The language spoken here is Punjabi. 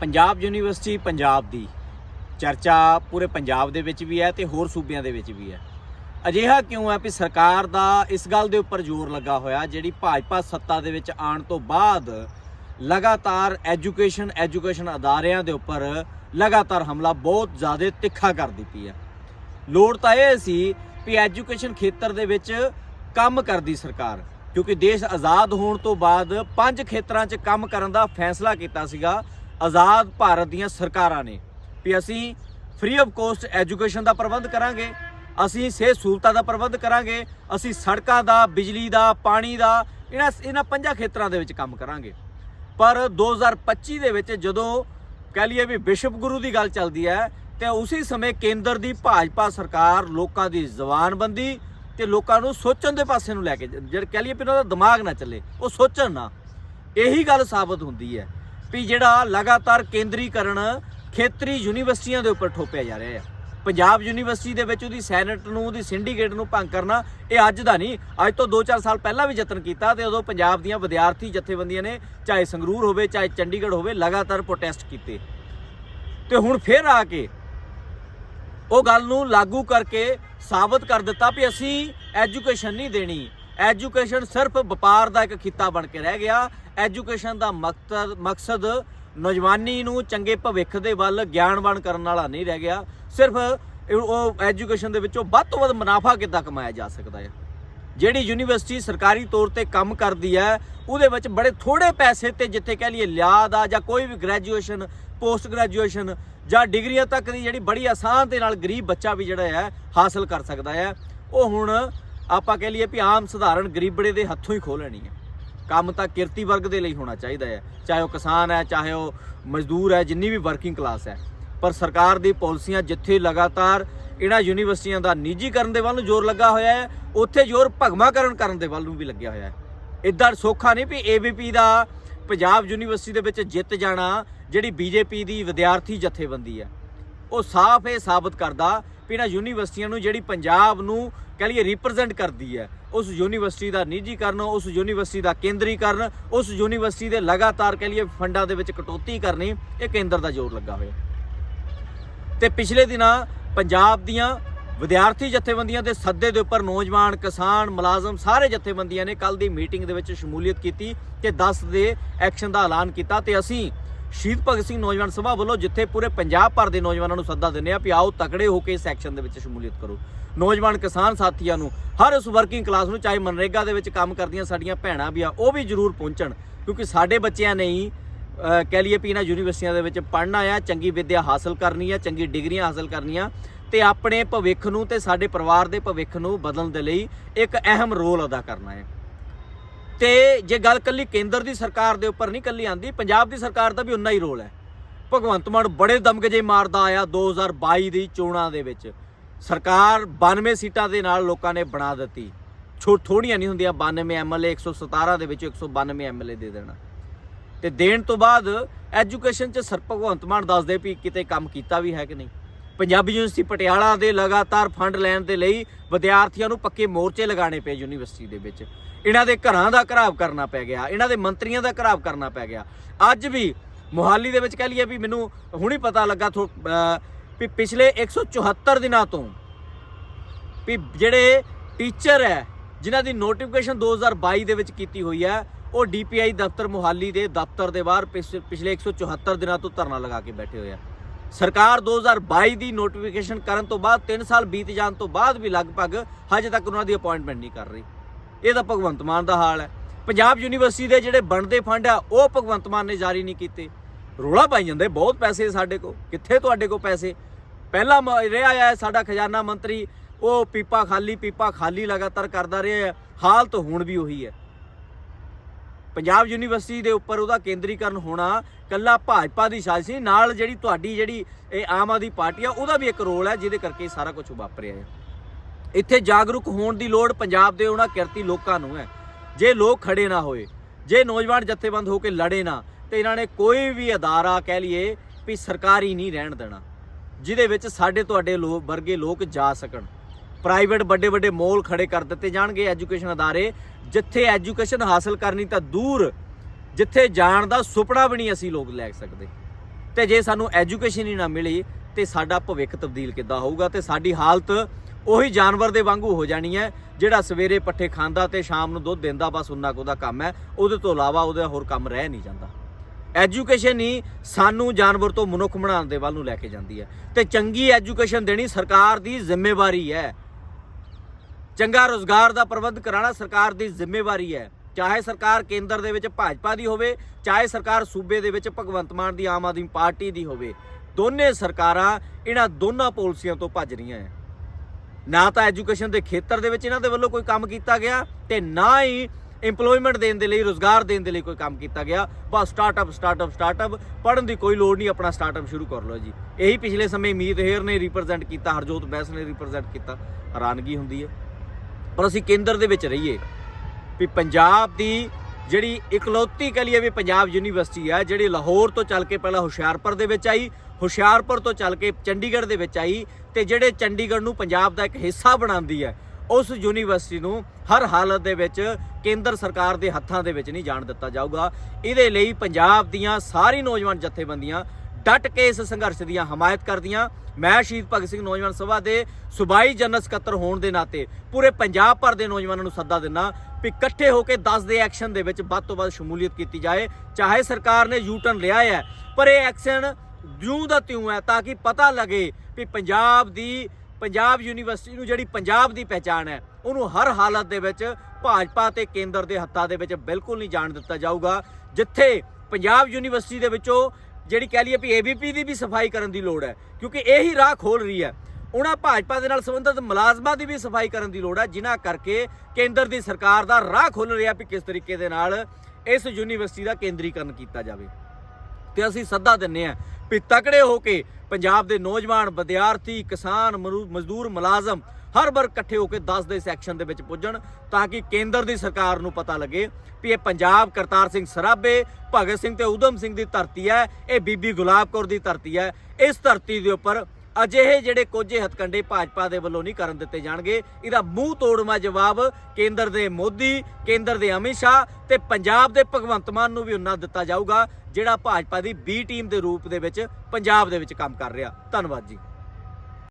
ਪੰਜਾਬ ਯੂਨੀਵਰਸਿਟੀ ਪੰਜਾਬ ਦੀ ਚਰਚਾ ਪੂਰੇ ਪੰਜਾਬ ਦੇ ਵਿੱਚ ਵੀ ਹੈ ਤੇ ਹੋਰ ਸੂਬਿਆਂ ਦੇ ਵਿੱਚ ਵੀ ਹੈ। ਅਜਿਹਾ ਕਿਉਂ ਹੈ ਵੀ ਸਰਕਾਰ ਦਾ ਇਸ ਗੱਲ ਦੇ ਉੱਪਰ ਜ਼ੋਰ ਲੱਗਾ ਹੋਇਆ ਜਿਹੜੀ ਭਾਜਪਾ ਸੱਤਾ ਦੇ ਵਿੱਚ ਆਉਣ ਤੋਂ ਬਾਅਦ ਲਗਾਤਾਰ ਐਜੂਕੇਸ਼ਨ ਐਜੂਕੇਸ਼ਨ ਅਦਾਰਿਆਂ ਦੇ ਉੱਪਰ ਲਗਾਤਾਰ ਹਮਲਾ ਬਹੁਤ ਜ਼ਿਆਦਾ ਤਿੱਖਾ ਕਰਦੀ ਪਈ ਹੈ। ਲੋੜ ਤਾਂ ਇਹ ਸੀ ਵੀ ਐਜੂਕੇਸ਼ਨ ਖੇਤਰ ਦੇ ਵਿੱਚ ਕੰਮ ਕਰਦੀ ਸਰਕਾਰ, ਕਿਉਂਕਿ ਦੇਸ਼ ਆਜ਼ਾਦ ਹੋਣ ਤੋਂ ਬਾਅਦ ਪੰਜ ਖੇਤਰਾਂ 'ਚ ਕੰਮ ਕਰਨ ਦਾ ਫੈਸਲਾ ਕੀਤਾ ਸੀਗਾ ਆਜ਼ਾਦ ਭਾਰਤ ਦੀਆਂ ਸਰਕਾਰਾਂ ਨੇ ਵੀ ਅਸੀਂ ਫ੍ਰੀ ਆਫ ਕੋਸਟ ਐਜੂਕੇਸ਼ਨ ਦਾ ਪ੍ਰਬੰਧ ਕਰਾਂਗੇ, ਅਸੀਂ ਸਿਹਤ ਸਹੂਲਤਾਂ ਦਾ ਪ੍ਰਬੰਧ ਕਰਾਂਗੇ, ਅਸੀਂ ਸੜਕਾਂ ਦਾ, ਬਿਜਲੀ ਦਾ, ਪਾਣੀ ਦਾ, ਇਹਨਾਂ ਇਹਨਾਂ ਪੰਜਾਂ ਖੇਤਰਾਂ ਦੇ ਵਿੱਚ ਕੰਮ ਕਰਾਂਗੇ। ਪਰ 2025 ਦੇ ਵਿੱਚ ਜਦੋਂ ਕਹਿ ਲਈਏ ਵੀ ਵਿਸ਼ਵ ਗੁਰੂ ਦੀ ਗੱਲ ਚੱਲਦੀ ਹੈ, ਤੇ ਉਸੇ ਸਮੇਂ ਕੇਂਦਰ ਦੀ ਭਾਜਪਾ ਸਰਕਾਰ ਲੋਕਾਂ ਦੀ ਜ਼ਬਾਨਬੰਦੀ ਤੇ ਲੋਕਾਂ ਨੂੰ ਸੋਚਣ ਦੇ ਪਾਸੇ ਨੂੰ ਲੈ ਕੇ ਜਿਹੜਾ ਕਹਿ ਲਈਏ ਵੀ ਉਹਨਾਂ ਦਾ ਦਿਮਾਗ ਨਾ ਚੱਲੇ, ਉਹ ਸੋਚਣ ਨਾ। ਇਹੀ ਗੱਲ ਸਾਬਤ ਹੁੰਦੀ ਹੈ ਵੀ ਜਿਹੜਾ ਲਗਾਤਾਰ ਕੇਂਦਰੀਕਰਨ ਖੇਤਰੀ ਯੂਨੀਵਰਸਿਟੀਆਂ ਦੇ ਉੱਪਰ ਠੋਪਿਆ ਜਾ ਰਿਹਾ ਹੈ। ਪੰਜਾਬ ਯੂਨੀਵਰਸਿਟੀ ਦੇ ਵਿੱਚ ਉਹਦੀ ਸੈਨੇਟ ਨੂੰ, ਉਹਦੀ ਸਿੰਡੀਕੇਟ ਨੂੰ ਭੰਗ ਕਰਨਾ, ਇਹ ਅੱਜ ਦਾ ਨਹੀਂ, ਅੱਜ ਤੋਂ 2-4 ਸਾਲ ਪਹਿਲਾਂ ਵੀ ਯਤਨ ਕੀਤਾ ਤੇ ਉਦੋਂ ਪੰਜਾਬ ਦੀਆਂ ਵਿਦਿਆਰਥੀ ਜਥੇਬੰਦੀਆਂ ਨੇ, ਚਾਹੇ ਸੰਗਰੂਰ ਹੋਵੇ, ਚਾਹੇ ਚੰਡੀਗੜ੍ਹ ਹੋਵੇ, ਲਗਾਤਾਰ ਪ੍ਰੋਟੈਸਟ ਕੀਤੇ। ਤੇ ਹੁਣ ਫੇਰ ਆ ਕੇ ਉਹ ਗੱਲ ਨੂੰ ਲਾਗੂ ਕਰਕੇ ਸਾਬਤ ਕਰ ਦਿੱਤਾ ਵੀ ਅਸੀਂ ਐਜੂਕੇਸ਼ਨ ਨਹੀਂ ਦੇਣੀ। ਐਜੂਕੇਸ਼ਨ ਸਿਰਫ ਵਪਾਰ ਦਾ ਇੱਕ ਖਿੱਤਾ ਬਣ ਕੇ ਰਹਿ ਗਿਆ। ਐਜੂਕੇਸ਼ਨ ਦਾ ਮਕਸਦ ਮਕਸਦ ਨੌਜਵਾਨੀ ਨੂੰ ਚੰਗੇ ਭਵਿੱਖ ਦੇ ਵੱਲ ਗਿਆਨਵਾਨ ਕਰਨ ਵਾਲਾ ਨਹੀਂ ਰਹਿ ਗਿਆ। ਸਿਰਫ ਉਹ ਐਜੂਕੇਸ਼ਨ ਦੇ ਵਿੱਚੋਂ ਵੱਧ ਤੋਂ ਵੱਧ ਮੁਨਾਫਾ ਕਿੱਦਾਂ ਕਮਾਇਆ ਜਾ ਸਕਦਾ ਹੈ? ਜਿਹੜੀ ਯੂਨੀਵਰਸਿਟੀ ਸਰਕਾਰੀ ਤੌਰ ਤੇ ਕੰਮ ਕਰਦੀ ਹੈ, ਉਹਦੇ ਵਿੱਚ ਬੜੇ ਥੋੜੇ ਪੈਸੇ ਤੇ ਜਿੱਥੇ ਕਹਿ ਲਈਏ ਲਿਆ ਦਾ ਜਾਂ ਕੋਈ ਵੀ ਗ੍ਰੈਜੂਏਸ਼ਨ ਪੋਸਟ ਗ੍ਰੈਜੂਏਸ਼ਨ ਜਾਂ ਡਿਗਰੀਆਂ ਤੱਕ ਦੀ ਜਿਹੜੀ ਬੜੀ ਆਸਾਨ ਦੇ ਨਾਲ ਗਰੀਬ ਬੱਚਾ ਵੀ ਜਿਹੜਾ ਹੈ, ਹਾਸਲ ਕਰ ਸਕਦਾ ਹੈ। ਉਹ ਹੁਣ ਆਪਾਂ ਕਹਿ ਲਈਏ ਵੀ ਆਮ ਸਧਾਰਨ ਗਰੀਬੜੇ ਦੇ ਹੱਥੋਂ ਹੀ ਖੋਹ ਲੈਣੀ ਹੈ। ਕੰਮ ਤਾਂ ਕਿਰਤੀ ਵਰਗ ਦੇ ਲਈ ਹੋਣਾ ਚਾਹੀਦਾ ਹੈ। ਚਾਹੇ ਉਹ ਕਿਸਾਨ ਹੈ, ਚਾਹੇ ਉਹ ਮਜ਼ਦੂਰ ਹੈ, ਜਿੰਨੀ ਵੀ ਵਰਕਿੰਗ ਕਲਾਸ ਹੈ। ਪਰ ਸਰਕਾਰ ਦੀ ਪਾਲਿਸੀਆਂ ਜਿੱਥੇ ਲਗਾਤਾਰ ਇਹਨਾਂ ਯੂਨੀਵਰਸਿਟੀਆਂ ਦਾ ਨਿੱਜੀਕਰਨ ਦੇ ਵੱਲ ਨੂੰ ਜ਼ੋਰ ਲੱਗਾ ਹੋਇਆ ਹੈ, ਉੱਥੇ ਜ਼ੋਰ ਭਗਵਾਕਰਨ ਕਰਨ ਦੇ ਵੱਲ ਨੂੰ ਵੀ ਲੱਗਿਆ ਹੋਇਆ ਹੈ। ਇਦਾਂ ਸੌਖਾ ਨਹੀਂ ਵੀ ਏਬੀਪੀ ਦਾ ਪੰਜਾਬ ਯੂਨੀਵਰਸਿਟੀ ਦੇ ਵਿੱਚ ਜਿੱਤ ਜਾਣਾ, ਜਿਹੜੀ ਬੀਜੇਪੀ ਦੀ ਵਿਦਿਆਰਥੀ ਜਥੇਬੰਦੀ ਹੈ। ਉਹ ਸਾਫ਼ ਇਹ ਸਾਬਤ ਕਰਦਾ ਵੀ ਇਹਨਾਂ ਯੂਨੀਵਰਸਿਟੀਆਂ ਨੂੰ ਜਿਹੜੀ ਪੰਜਾਬ ਨੂੰ ਕਹ ਲਈਏ ਰਿਪਰੈਜ਼ੈਂਟ ਕਰਦੀ ਹੈ, ਉਸ ਯੂਨੀਵਰਸਿਟੀ ਦਾ ਨਿੱਜੀਕਰਨ, ਉਸ ਯੂਨੀਵਰਸਿਟੀ ਦਾ ਕੇਂਦਰੀਕਰਨ, ਉਸ ਯੂਨੀਵਰਸਿਟੀ ਦੇ ਲਗਾਤਾਰ ਕਹ ਲਈਏ ਫੰਡਾਂ ਦੇ ਵਿੱਚ ਕਟੌਤੀ ਕਰਨੀ, ਇਹ ਕੇਂਦਰ ਦਾ ਜ਼ੋਰ ਲੱਗਾ ਹੋਇਆ। ਤੇ ਪਿਛਲੇ ਦਿਨਾਂ ਪੰਜਾਬ ਦੀਆਂ ਵਿਦਿਆਰਥੀ ਜਥੇਬੰਦੀਆਂ ਦੇ ਸੱਦੇ ਦੇ ਉੱਪਰ ਨੌਜਵਾਨ, ਕਿਸਾਨ, ਮੁਲਾਜ਼ਮ ਸਾਰੇ ਜਥੇਬੰਦੀਆਂ ਨੇ ਕੱਲ ਦੀ ਮੀਟਿੰਗ ਦੇ ਵਿੱਚ ਸ਼ਮੂਲੀਅਤ ਕੀਤੀ ਤੇ 10 ਦੇ ਐਕਸ਼ਨ ਦਾ ਐਲਾਨ ਕੀਤਾ ਤੇ ਅਸੀਂ ਸ਼ਹੀਦ ਭਗਤ ਸਿੰਘ ਨੌਜਵਾਨ ਸਭਾ ਵੱਲੋਂ ਜਿੱਥੇ ਪੂਰੇ ਪੰਜਾਬ ਭਰ ਦੇ ਨੌਜਵਾਨਾਂ ਨੂੰ ਸੱਦਾ ਦਿੰਦੇ ਆ ਵੀ ਆਓ ਤਕੜੇ ਹੋ ਕੇ ਇਸ ਐਕਸ਼ਨ ਦੇ ਵਿੱਚ ਸ਼ਮੂਲੀਅਤ ਕਰੋ। ਨੌਜਵਾਨ ਕਿਸਾਨ ਸਾਥੀਆਂ ਨੂੰ ਹਰ ਉਸ ਵਰਕਿੰਗ ਕਲਾਸ ਨੂੰ ਚਾਹੇ ਮਨਰੇਗਾ ਦੇ ਵਿੱਚ ਕੰਮ ਕਰਦੀਆਂ ਸਾਡੀਆਂ ਭੈਣਾਂ ਵੀ ਆ, ਉਹ ਵੀ ਜ਼ਰੂਰ ਪਹੁੰਚਣ, ਕਿਉਂਕਿ ਸਾਡੇ ਬੱਚਿਆਂ ਨੇ ਹੀ ਕਹਿ ਲਈਏ ਵੀ ਇਹਨਾਂ ਯੂਨੀਵਰਸਿਟੀਆਂ ਦੇ ਵਿੱਚ ਪੜ੍ਹਨਾ ਆ, ਚੰਗੀ ਵਿੱਦਿਆ ਹਾਸਲ ਕਰਨੀ ਆ, ਚੰਗੀ ਡਿਗਰੀਆਂ ਹਾਸਲ ਕਰਨੀਆਂ ਤੇ ਆਪਣੇ ਭਵਿੱਖ ਨੂੰ ਤੇ ਸਾਡੇ ਪਰਿਵਾਰ ਦੇ ਭਵਿੱਖ ਨੂੰ ਬਦਲਣ ਦੇ ਲਈ ਇੱਕ ਅਹਿਮ ਰੋਲ ਅਦਾ ਕਰਨਾ ਹੈ। ਤੇ ਜੇ ਗੱਲ ਕੱਲੀ ਕੇਂਦਰ ਦੀ ਸਰਕਾਰ ਦੇ ਉੱਪਰ ਨਹੀਂ ਕੱਲੀ ਆਂਦੀ, ਪੰਜਾਬ ਦੀ ਸਰਕਾਰ ਦਾ ਵੀ ਉਨਾ ਹੀ ਰੋਲ ਹੈ। ਭਗਵੰਤ ਮਾਨ ਬੜੇ ਦਮਗਜੇ ਮਾਰਦਾ ਆਇਆ 2022 ਦੀ ਚੋਣਾਂ ਦੇ ਵਿੱਚ। ਸਰਕਾਰ 92 ਸੀਟਾਂ ਦੇ ਨਾਲ ਲੋਕਾਂ ਨੇ ਬਣਾ ਦਿੱਤੀ। ਛੋ ਥੋੜੀਆਂ ਨਹੀਂ ਹੁੰਦੀਆਂ 92 ਐਮਐਲਏ 117 ਦੇ ਵਿੱਚ 192 ਐਮਐਲਏ ਦੇ ਦੇਣਾ। ਤੇ ਦੇਣ ਤੋਂ ਬਾਅਦ ਐਜੂਕੇਸ਼ਨ 'ਚ ਸਰ ਭਗਵੰਤ ਮਾਨ ਦੱਸਦੇ ਵੀ ਕਿਤੇ ਕੰਮ ਕੀਤਾ ਵੀ ਹੈ ਕਿ ਨਹੀਂ। ਪੰਜਾਬੀ ਯੂਨੀਵਰਸਿਟੀ ਪਟਿਆਲਾ ਦੇ ਲਗਾਤਾਰ ਫੰਡ ਲੈਣ ਦੇ ਲਈ ਵਿਦਿਆਰਥੀਆਂ ਨੂੰ ਪੱਕੇ ਮੋਰਚੇ ਲਗਾਉਣੇ ਪਏ ਯੂਨੀਵਰਸਿਟੀ ਦੇ ਵਿੱਚ। ਇਹਨਾਂ ਦੇ ਘਰਾਂ ਦਾ ਘਰਾਵ ਕਰਨਾ ਪੈ ਗਿਆ, ਇਹਨਾਂ ਦੇ ਮੰਤਰੀਆਂ ਦਾ ਘਰਾਵ ਕਰਨਾ ਪੈ ਗਿਆ। ਅੱਜ ਵੀ ਮੁਹਾਲੀ ਦੇ ਵਿੱਚ ਕਹਿ ਲਈਏ ਵੀ ਮੈਨੂੰ ਹੁਣੀ ਪਤਾ ਲੱਗਾ ਥੋ- ਵੀ ਪਿਛਲੇ 174 ਦਿਨਾਂ ਤੋਂ ਵੀ ਜਿਹੜੇ ਟੀਚਰ ਹੈ, ਜਿਨ੍ਹਾਂ ਦੀ ਨੋਟੀਫਿਕੇਸ਼ਨ 2022 ਦੇ ਵਿੱਚ ਕੀਤੀ ਹੋਈ ਹੈ, ਉਹ ਡੀਪੀਆਈ ਦਫ਼ਤਰ ਮੁਹਾਲੀ ਦੇ ਦਫ਼ਤਰ ਦੇ ਬਾਹਰ ਪਿਛ- ਪਿਛਲੇ 174 ਦਿਨਾਂ ਤੋਂ ਧਰਨਾ ਲਗਾ ਕੇ ਬੈਠੇ ਹੋਏ ਆ। ਸਰਕਾਰ 2022 ਦੀ ਨੋਟੀਫਿਕੇਸ਼ਨ ਕਰਨ ਤੋਂ ਬਾਅਦ 3 ਸਾਲ ਬੀਤ ਜਾਣ ਤੋਂ ਬਾਅਦ ਵੀ ਲਗਭਗ ਹਜੇ ਤੱਕ ਉਹਨਾਂ ਦੀ ਅਪਾਇੰਟਮੈਂਟ ਨਹੀਂ ਕਰ ਰਹੀ। ਇਹ ਤਾਂ ਭਗਵੰਤ ਮਾਨ ਦਾ ਹਾਲ ਹੈ। ਪੰਜਾਬ ਯੂਨੀਵਰਸਿਟੀ ਦੇ ਜਿਹੜੇ ਬਣਦੇ ਫੰਡ ਆ, ਉਹ ਭਗਵੰਤ ਮਾਨ ਨੇ ਜਾਰੀ ਨਹੀਂ ਕੀਤੇ। ਰੋਲਾ ਪਾਈ ਜਾਂਦੇ, ਬਹੁਤ ਪੈਸੇ ਸਾਡੇ ਕੋਲ। ਕਿੱਥੇ ਤੁਹਾਡੇ ਕੋਲ ਪੈਸੇ? ਪਹਿਲਾ ਮ- ਰਿਹਾ ਆ ਸਾਡਾ ਖਜ਼ਾਨਾ ਮੰਤਰੀ, ਉਹ ਪੀਪਾ ਖਾਲੀ ਪੀਪਾ ਖਾਲੀ ਲਗਾਤਾਰ ਕਰਦਾ ਰਿਹਾ ਹੈ ਹਾਲ ਹੁਣ ਵੀ ਉਹੀ ਹੈ। ਪੰਜਾਬ ਯੂਨੀਵਰਸਿਟੀ ਦੇ ਉੱਪਰ ਉਹਦਾ ਕੇਂਦਰੀਕਰਨ ਹੋਣਾ, ਕੱਲਾ ਭਾਜਪਾ ਦੀ ਸਾਜ਼ਿਸ਼ ਨਹੀਂ, ਨਾਲ ਜਿਹੜੀ ਤੁਹਾਡੀ ਜਿਹੜੀ ਇਹ ਆਮ ਆਦਮੀ ਪਾਰਟੀ ਆ, ਉਹਦਾ ਵੀ ਇੱਕ ਰੋਲ ਹੈ, ਜਿਹਦੇ ਕਰਕੇ ਸਾਰਾ ਕੁਝ ਵਾਪਰਿਆ ਹੈ। ਇੱਥੇ ਜਾਗਰੂਕ ਹੋਣ ਦੀ ਲੋੜ ਪੰਜਾਬ ਦੇ ਉਹਨਾਂ ਕਿਰਤੀ ਲੋਕਾਂ ਨੂੰ ਹੈ। ਜੇ ਲੋਕ ਖੜੇ ਨਾ ਹੋਏ, ਜੇ ਨੌਜਵਾਨ ਜਥੇਬੰਦ ਹੋ ਕੇ ਲੜੇ ਨਾ, ਤੇ ਇਹਨਾਂ ਨੇ ਕੋਈ ਵੀ ਅਦਾਰਾ ਕਹਿ ਲਈਏ ਵੀ ਸਰਕਾਰੀ ਨਹੀਂ ਰਹਿਣ ਦੇਣਾ, ਜਿਹਦੇ ਵਿੱਚ ਸਾਡੇ ਤੁਹਾਡੇ ਲੋਕ ਵਰਗੇ ਲੋਕ ਜਾ ਸਕਣ। ਪ੍ਰਾਈਵੇਟ ਵੱਡੇ ਵੱਡੇ ਮੋਲ ਖੜੇ ਕਰ ਦਿੱਤੇ ਜਾਣਗੇ ਐਜੂਕੇਸ਼ਨ ਅਦਾਰੇ। ਜਿੱਥੇ ਐਜੂਕੇਸ਼ਨ ਹਾਸਲ ਕਰਨੀ ਤਾਂ ਦੂਰ, ਜਿੱਥੇ ਜਾਣ ਦਾ ਸੁਪਨਾ ਵੀ ਨਹੀਂ ਅਸੀਂ ਲੋਕ ਲੈ ਸਕਦੇ। ਤੇ ਜੇ ਸਾਨੂੰ ਐਜੂਕੇਸ਼ਨ ਹੀ ਨਾ ਮਿਲੀ, ਤੇ ਸਾਡਾ ਭਵਿੱਖ ਤਬਦੀਲ ਕਿੱਦਾਂ ਹੋਊਗਾ? ਤੇ ਸਾਡੀ ਹਾਲਤ ਉਹੀ ਜਾਨਵਰ ਦੇ ਵਾਂਗੂ ਹੋ ਜਾਣੀ ਹੈ, ਜਿਹੜਾ ਸਵੇਰੇ ਪੱਠੇ ਖਾਂਦਾ ਤੇ ਸ਼ਾਮ ਨੂੰ ਦੁੱਧ ਦਿੰਦਾ, ਬਸ ਉਨਾ ਕੁ ਉਹਦਾ ਕੰਮ ਹੈ। ਉਹਦੇ ਤੋਂ ਇਲਾਵਾ ਉਹਦਾ ਹੋਰ ਕੰਮ ਰਹਿ ਨਹੀਂ ਜਾਂਦਾ। ਐਜੂਕੇਸ਼ਨ ਹੀ ਸਾਨੂੰ ਜਾਨਵਰ ਤੋਂ ਮਨੁੱਖ ਬਣਾਉਣ ਦੇ ਵੱਲ ਨੂੰ ਲੈ ਕੇ ਜਾਂਦੀ ਹੈ। ਤੇ ਚੰਗੀ ਐਜੂਕੇਸ਼ਨ ਦੇਣੀ ਸਰਕਾਰ ਦੀ ਜ਼ਿੰਮੇਵਾਰੀ ਹੈ। ਚੰਗਾ ਰੋਜ਼ਗਾਰ ਦਾ ਪ੍ਰਬੰਧ ਕਰਾਉਣਾ ਸਰਕਾਰ ਦੀ ਜ਼ਿੰਮੇਵਾਰੀ ਹੈ। ਚਾਹੇ ਸਰਕਾਰ ਕੇਂਦਰ ਦੇ ਵਿੱਚ ਭਾਜਪਾ ਦੀ ਹੋਵੇ, ਚਾਹੇ ਸਰਕਾਰ ਸੂਬੇ ਦੇ ਵਿੱਚ ਭਗਵੰਤ ਮਾਨ ਦੀ ਆਮ ਆਦਮੀ ਪਾਰਟੀ ਦੀ ਹੋਵੇ, ਦੋਨੇ ਸਰਕਾਰਾਂ ਇਹਨਾਂ ਦੋਨਾਂ ਪਾਲਿਸੀਆਂ ਤੋਂ ਭੱਜ ਰਹੀਆਂ ਹੈ। ਨਾ ਤਾਂ ਐਜੂਕੇਸ਼ਨ ਦੇ ਖੇਤਰ ਦੇ ਵਿੱਚ ਇਹਨਾਂ ਦੇ ਵੱਲੋਂ ਕੋਈ ਕੰਮ ਕੀਤਾ ਗਿਆ ਤੇ ਨਾ ਹੀ EMPLOYMENT ਦੇਣ ਦੇ ਲਈ, ਰੋਜ਼ਗਾਰ ਦੇਣ ਦੇ ਲਈ ਕੋਈ ਕੰਮ ਕੀਤਾ ਗਿਆ। ਬਸ ਸਟਾਰਟਅਪ ਸਟਾਰਟਅਪ ਸਟਾਰਟਅਪ ਪੜਨ ਦੀ ਕੋਈ ਲੋੜ ਨਹੀਂ, ਆਪਣਾ ਸਟਾਰਟਅਪ ਸ਼ੁਰੂ ਕਰ ਲਓ ਜੀ। ਇਹੀ ਪਿਛਲੇ ਸਮੇਂ ਮੀਤ ਹੇਰ ਨੇ ਰਿਪਰੈਜ਼ੈਂਟ ਕੀਤਾ, ਹਰਜੋਤ ਬੈਸ ਨੇ ਰਿਪਰੈਜ਼ੈਂਟ ਕੀਤਾ, ਹੈਰਾਨਗੀ ਹੁੰਦੀ ਹੈ। ਪਰ ਅਸੀਂ ਕੇਂਦਰ ਦੇ ਵਿੱਚ ਰਹੀਏ। ਵੀ ਪੰਜਾਬ ਦੀ ਜਿਹੜੀ ਇਕਲੌਤੀ ਕਹ ਲਈਏ ਵੀ ਪੰਜਾਬ ਯੂਨੀਵਰਸਿਟੀ ਹੈ ਜਿਹੜੀ ਲਾਹੌਰ ਤੋਂ ਚੱਲ ਕੇ ਪਹਿਲਾਂ ਹੁਸ਼ਿਆਰਪੁਰ ਦੇ ਵਿੱਚ ਆਈ, ਹੁਸ਼ਿਆਰਪੁਰ ਤੋਂ ਚੱਲ ਕੇ ਚੰਡੀਗੜ੍ਹ ਦੇ ਵਿੱਚ ਆਈ ਤੇ ਜਿਹੜੇ ਚੰਡੀਗੜ੍ਹ ਨੂੰ ਪੰਜਾਬ ਦਾ ਇੱਕ ਹਿੱਸਾ ਬਣਾਉਂਦੀ ਹੈ, ਉਸ ਯੂਨੀਵਰਸਿਟੀ ਨੂੰ ਹਰ ਹਾਲਤ ਦੇ ਵਿੱਚ ਕੇਂਦਰ ਸਰਕਾਰ ਦੇ ਹੱਥਾਂ ਦੇ ਵਿੱਚ ਨਹੀਂ ਜਾਣ ਦਿੱਤਾ ਜਾਊਗਾ। ਇਹਦੇ ਲਈ ਪੰਜਾਬ ਦੀਆਂ ਸਾਰੀ ਨੌਜਵਾਨ ਜਥੇਬੰਦੀਆਂ ਡਟ ਕੇ ਇਸ ਸੰਘਰਸ਼ ਦੀਆਂ ਹਮਾਇਤ ਕਰਦੀਆਂ। ਮੈਂ ਸ਼ਹੀਦ ਭਗਤ ਸਿੰਘ ਨੌਜਵਾਨ ਸਭਾ ਦੇ ਸੂਬਾਈ ਜਨਰਲ ਸਕੱਤਰ ਹੋਣ ਦੇ ਨਾਤੇ ਪੂਰੇ ਪੰਜਾਬ ਭਰ ਦੇ ਨੌਜਵਾਨਾਂ ਨੂੰ ਸੱਦਾ ਦਿੰਨਾ ਵੀ ਇਕੱਠੇ ਹੋ ਕੇ 10 ਦੇ ਐਕਸ਼ਨ ਦੇ ਵਿੱਚ ਵੱਧ ਤੋਂ ਵੱਧ ਸ਼ਮੂਲੀਅਤ ਕੀਤੀ ਜਾਏ। ਚਾਹੇ ਸਰਕਾਰ ਨੇ ਯੂ ਟਰਨ ਲਿਆ ਹੈ, ਪਰ ਇਹ ਐਕਸ਼ਨ ਜਿਉਂ ਦਾ ਤਿਉਂ ਹੈ ਤਾਂ ਕਿ ਪਤਾ ਲੱਗੇ ਵੀ ਪੰਜਾਬ ਦੀ, ਪੰਜਾਬ ਯੂਨੀਵਰਸਿਟੀ ਨੂੰ ਜਿਹੜੀ ਪੰਜਾਬ ਦੀ ਪਹਿਚਾਣ ਹੈ, ਉਹਨੂੰ ਹਰ ਹਾਲਤ ਦੇ ਵਿੱਚ ਭਾਜਪਾ ਤੇ ਕੇਂਦਰ ਦੇ ਹੱਥਾਂ ਦੇ ਵਿੱਚ ਬਿਲਕੁਲ ਨਹੀਂ ਜਾਣ ਦਿੱਤਾ ਜਾਊਗਾ। ਜਿੱਥੇ ਪੰਜਾਬ ਯੂਨੀਵਰਸਿਟੀ ਦੇ ਵਿੱਚੋਂ ਜਿਹੜੀ ਕਹਿ ਲਈਏ ਵੀ ਏਬੀਪੀ ਦੀ ਵੀ ਸਫ਼ਾਈ ਕਰਨ ਦੀ ਲੋੜ ਹੈ, ਕਿਉਂਕਿ ਇਹੀ ਰਾਹ ਖੋਲ ਰਹੀ ਹੈ। ਉਹਨਾਂ ਭਾਜਪਾ ਦੇ ਨਾਲ ਸੰਬੰਧਿਤ ਮੁਲਾਜ਼ਮਾਂ ਦੀ ਵੀ ਸਫ਼ਾਈ ਕਰਨ ਦੀ ਲੋੜ ਹੈ, ਜਿਨ੍ਹਾਂ ਕਰਕੇ ਕੇਂਦਰ ਦੀ ਸਰਕਾਰ ਦਾ ਰਾਹ ਖੁੱਲ ਰਿਹਾ ਵੀ ਕਿਸ ਤਰੀਕੇ ਦੇ ਨਾਲ ਇਸ ਯੂਨੀਵਰਸਿਟੀ ਦਾ ਕੇਂਦਰੀਕਰਨ ਕੀਤਾ ਜਾਵੇ। ਤੇ ਅਸੀਂ ਸੱਦਾ ਦਿੰਨੇ ਆ ਵੀ ਤਕੜੇ ਹੋ ਕੇ ਪੰਜਾਬ ਦੇ ਨੌਜਵਾਨ, ਵਿਦਿਆਰਥੀ, ਕਿਸਾਨ, ਮਰੂ- ਮਜ਼ਦੂਰ, ਮੁਲਾਜ਼ਮ ਹਰ ਵਾਰ ਇਕੱਠੇ ਹੋ ਕੇ 10 ਦੇ ਸੈਕਸ਼ਨ ਦੇ ਵਿੱਚ ਪੁੱਜਣ ਤਾਂ ਕਿ ਕੇਂਦਰ ਦੀ ਸਰਕਾਰ ਨੂੰ ਪਤਾ ਲੱਗੇ ਵੀ ਇਹ ਪੰਜਾਬ ਕਰਤਾਰ ਸਿੰਘ ਸਰਾਭੇ, ਭਗਤ ਸਿੰਘ ਤੇ ਉਦਮ ਸਿੰਘ ਦੀ ਧਰਤੀ ਹੈ, ਇਹ ਬੀਬੀ ਗੁਲਾਬ ਕੌਰ ਦੀ ਧਰਤੀ ਹੈ। ਇਸ ਧਰਤੀ ਦੇ ਉੱਪਰ ਅਜਿਹੇ ਜਿਹੜੇ ਕੋਝੇ ਹਥਕੰਡੇ ਭਾਜਪਾ ਦੇ ਵੱਲੋਂ ਨਹੀਂ ਕਰਨ ਦਿੱਤੇ ਜਾਣਗੇ, ਇਹਦਾ ਮੂੰਹ ਤੋੜਵਾ ਜਵਾਬ ਕੇਂਦਰ ਦੇ ਮੋਦੀ, ਕੇਂਦਰ ਦੇ ਅਮਿਤ ਸ਼ਾਹ ਤੇ ਪੰਜਾਬ ਦੇ ਭਗਵੰਤ ਮਾਨ ਨੂੰ ਵੀ ਉਹਨਾਂ ਦਿੱਤਾ ਜਾਊਗਾ, ਜਿਹੜਾ ਭਾਜਪਾ ਦੀ ਬੀ ਟੀਮ ਦੇ ਰੂਪ ਦੇ ਵਿੱਚ ਪੰਜਾਬ ਦੇ ਵਿੱਚ ਕੰਮ ਕਰ ਰਿਹਾ। ਧੰਨਵਾਦ ਜੀ।